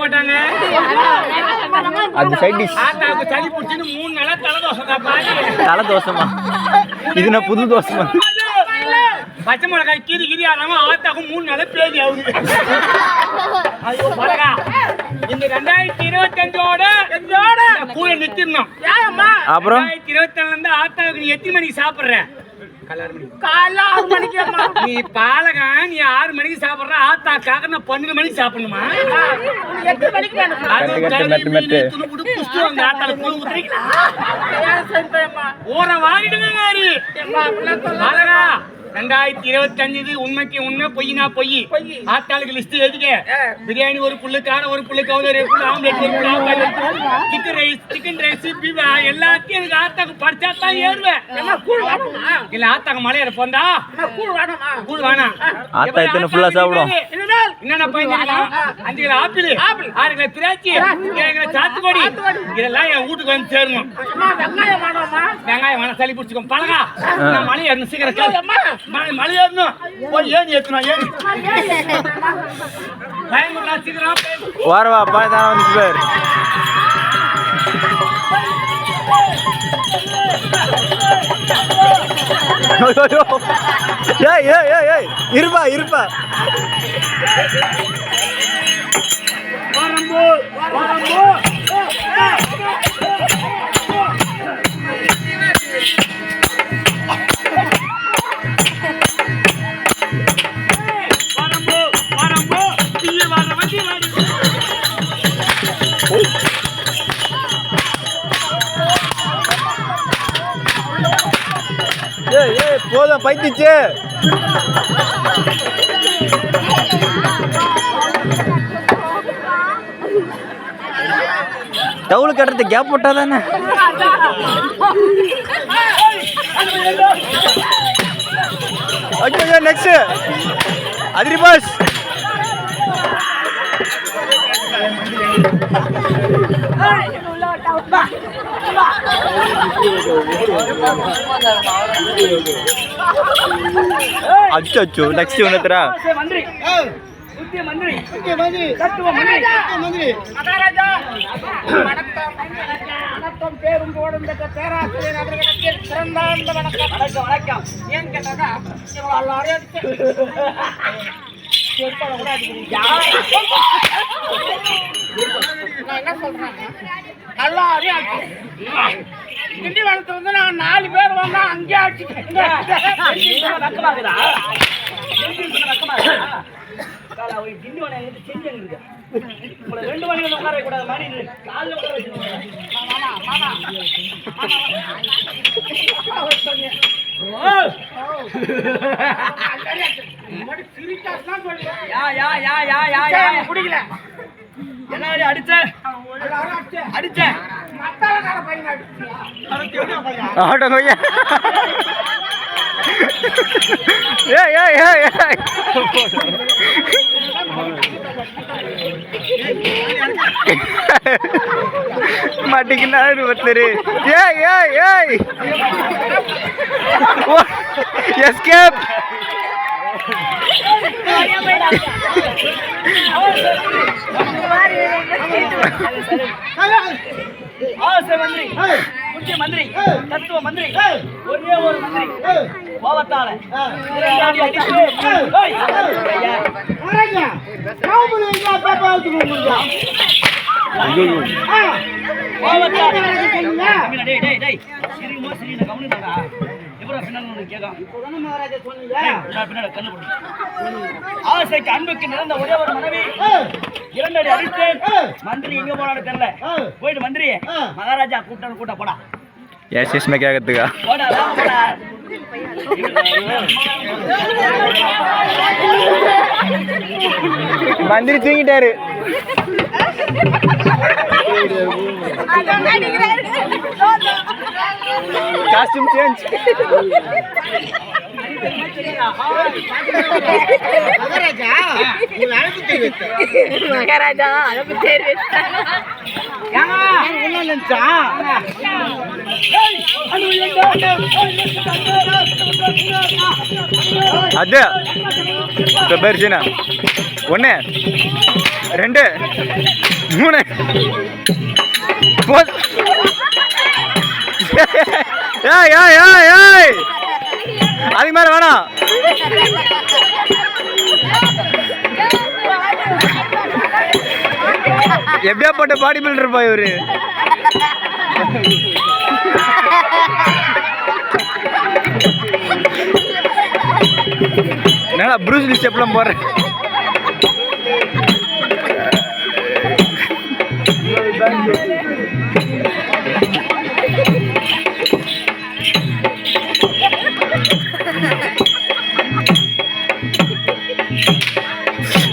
போட்டாங்க. அது side dish ஆத்தாவுக்கு சளி பிடிச்சின்னு மூணு நாளா தலைதோசை தான் பாரு தலை தோசைமா இது நான் புது தோசைமா பச்சை மிளகாய் கீரி கீரி ஆடாம ஆத்தாக்கும் மூணு நாளா பேதி ஆகுது. ஐயோ மிளகா இந்த ரெண்டாயிரத்தி இருபத்தஞ்சோட கூட நிக்கணும் அப்புறம்? ரெண்டாயிரத்தி இருபத்தி இருந்து ஆத்தாவுக்கு நீ எத்தனை மணிக்கு சாப்பிடுற? காலைல ஆறு மணிக்கு அம்மா. நீ பாலகன் நீ ஆறு மணிக்கு சாப்பிடுற ஆத்தாக்காக நான் பன்னெண்டு மணிக்கு சாப்பிடணுமா எத்தனை மணிக்கு? ஊரை வாங்கிடுங்க மாறி. பாலகா, ரெண்டாயிரத்தி இருபத்தி அஞ்சு உண்மைக்கு உண்மை பொய்னா பொய். பொய். ஆத்தாளுக்கு லிஸ்ட் எழுதிக்க. பிரியாணி ஒரு புல்லு கார ஒரு புல்லு ஒரு புல்லு ஆம்லெட் ஒரு full. Omelette chicken rice chicken rice பீவா எல்லாத்தையும் எனக்கு ஆத்தாக்கு படிச்சா தான் ஏறுவேன். கூழ் வேணுமா? இல்ல ஆத்தாக்கு மலையேற போந்தா? கூழ் வேணுமா? கூழ் வேணாம் ஆத்தா இத்தனை full-ஆ சாப்பிடும். என்னென்ன பையன் அஞ்சு கிலோ ஆப்பிள் ஆப்பிள். ஆறு கிலோ திராட்சை ஏழு கிலோ சாத்துக்குடி. இதெல்லாம் என் வீட்டுக்கு வந்து சேரணும். அம்மா, வெங்காயம் வேணுமா? வெங்காயம் வேணா சளி பிடிச்சிக்கோ பழகா நான் மலை ஏறணும் சீக்கிரம். மலை ஏறணும் போய் ஏறி ஏற்றணும் ஏறி பயங்கரா சீக்கிரம் வாரவா பாய் தான் வந்து பேர். ஏய் ஏய் ஏய் ஏய். இருப்பா இருப்பா. வரம்போ வரம்போ ஏ போதும் பைத்திச்சு டவுல் கட்டுறது கேப் போட்டா தானே? ஓகே நெக்ஸ்ட் அதிரி பாஸ் அச்சோ அச்சோ நெக்ஸ்ட் உனத்துறா மந்திரி முக்கிய மந்திரி மந்திரி வணக்கம் பேரும் போடும் பேராசிரியர் அவர்களுக்கு சிறந்தார்ந்த வணக்கம் வணக்கம் வணக்கம் ஏன் கேட்டாக்கா இவங்க எல்லாரையும் கூட அடிக்கிறீங்க. என்ன எல்லாரையும் அடிச்சு- திண்டிவனத்துல இருந்து நான் நாலு பேர் வந்தா அங்கேயே ரெண்டு மணி உட்கார கூடாது மாதிரி காலைல உட்கார யா யா யா யா யா. யா பிடிக்கல என்ன அடிச்ச. எல்லாரும் அடிச்சு. அடிச்ச மத்தாளக்கார பையன் அடிச்சியா ஆட்டோ கொய்யா ஏய் ஏய் ஏய் ஏய். மாட்டிக்கினாரு ஒருத்தர். ஏய் ஏய் ஏய். எஸ்கேப். ஆசை மந்திரி முக்கிய மந்திரி தத்துவ மந்திரி ஒரே ஒரு மந்திரி கோபத்தால இரண்டாடி அடித்து, ஏய், ஐயா, கோபத்தால. தம்பிடா, டேய், டேய், டேய், சிரியுமோ சிரியுதா, கவனிதாடா. பின்னால வந்து கேட்கும்? கண்ணு போடு. ஆசைக்கு அன்புக்கு நிறந்த ஒரே ஒரு மனைவி. இரண்டடி அடித்து மந்திரி எங்க போனாலும் தெரியல. போயிட்டு மந்திரி மகாராஜா கூட்டம் கூட்ட போடா. எஸ் எஸ் போடா வேகமா போடா. மந்திரி தூங்கிட்டாரு. காஸ்டியூம் சேஞ்ச் மகாராஜா அழகு அது பெர்சினா ஒன்று ரெண்டு மூணு. ஏய் ஏய் ஏய் ஏய். அதுக்கு மேல வேணாம். எப்படியா போட்ட பாடி பில்டர் பா இவரு? என்னடா ப்ரூஸ்லி ஸ்டெப்லாம் போடுறேன்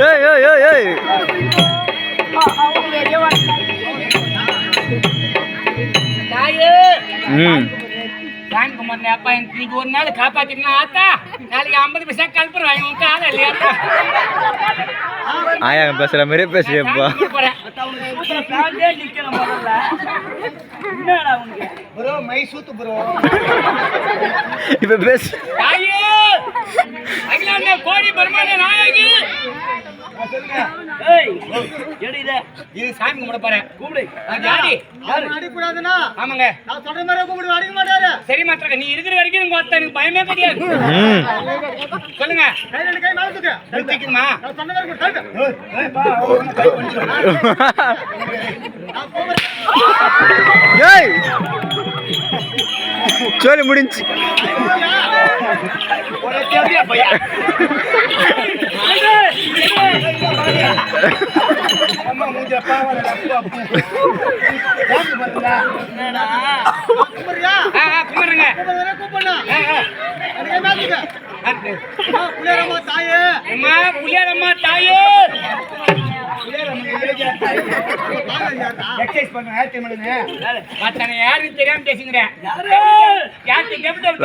ஏய் ஏய் ஏய் ஏய் தாயே ம் சாமி குமார் அப்பா இன்னைக்கு ஒரு நாள் காப்பாத்தினா ஆத்தா நாளைக்கு ஐம்பது பைசா கல்புரம் வாங்கி உங்க காதை இல்லையா ஆயா பேசுற மாதிரியே பேசுறியப்பா போறேன் பேண்டே நிக்கிற முதல்ல என்னடா உனக்கு ப்ரோ மை சூத்து ப்ரோ இப்ப பேசு. கோடி பெருமான நாயகி! இத? இது சாமி கும்பிட போறேன். கூப்பிடு அடிக்கூடாதுன்னா. ஆமாங்க. நான் சொல்ற மாதிரி கூப்பிடு அடிக்க மாட்டாரு. சரி மாத்திர நீ இருக்கிற வரைக்கும் உங்க எனக்கு பயமே கிடையாது சொல்லுங்க. கை ரெண்டு கை மேல தூக்கு. தூக்கிக்குமா நான் சொன்ன மாதிரி ஏய் சொல்லி முடிஞ்சு. என்னடா தாயே ஆ அம்மா தாயே மத்தனை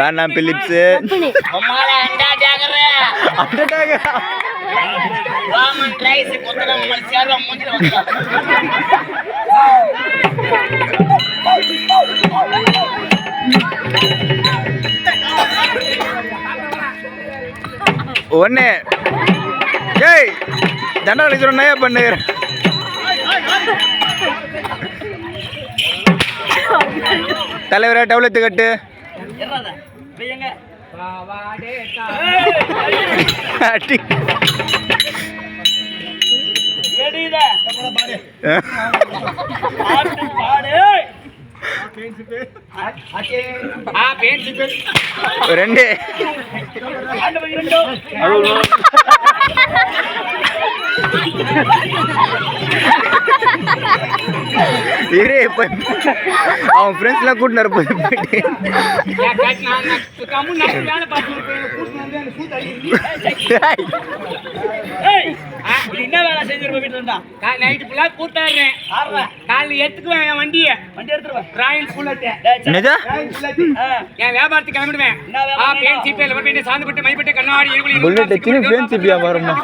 வேணாம் பிலிப்ஸ் ஒன்னு ஏய் தண்டா கழிச்சு நயா பண்ணுகிறேன் தலைவரே டவுலத்து கட்டு. ரெண்டு. இரு அவன் ஃப்ரெண்ட்ஸ்லாம் கூட்டினாரு போய் போயிட்டு நான் கட் நான் கம்மு நான் வேலை பார்த்துட்டு போய் கூட்டு வந்து அந்த கூத்து அடிக்கிறீங்க ஏய். ஏய் ஆ, இது என்ன வேலை செஞ்சிருப்ப வீட்டுல இருந்தா நைட்டு ஃபுல்லா கூத்தாடுறேன் காலையில் எடுத்துக்குவேன் என் வண்டியை வண்டி ராயல் என் வியாபாரத்துக்கு கிளம்பிடுவேன். பேன் சீப்பே பேன் சாந்து பட்டு மைப்பட்டு கண்ணாடி புல்லட் பேன் சிப்பியா வருமா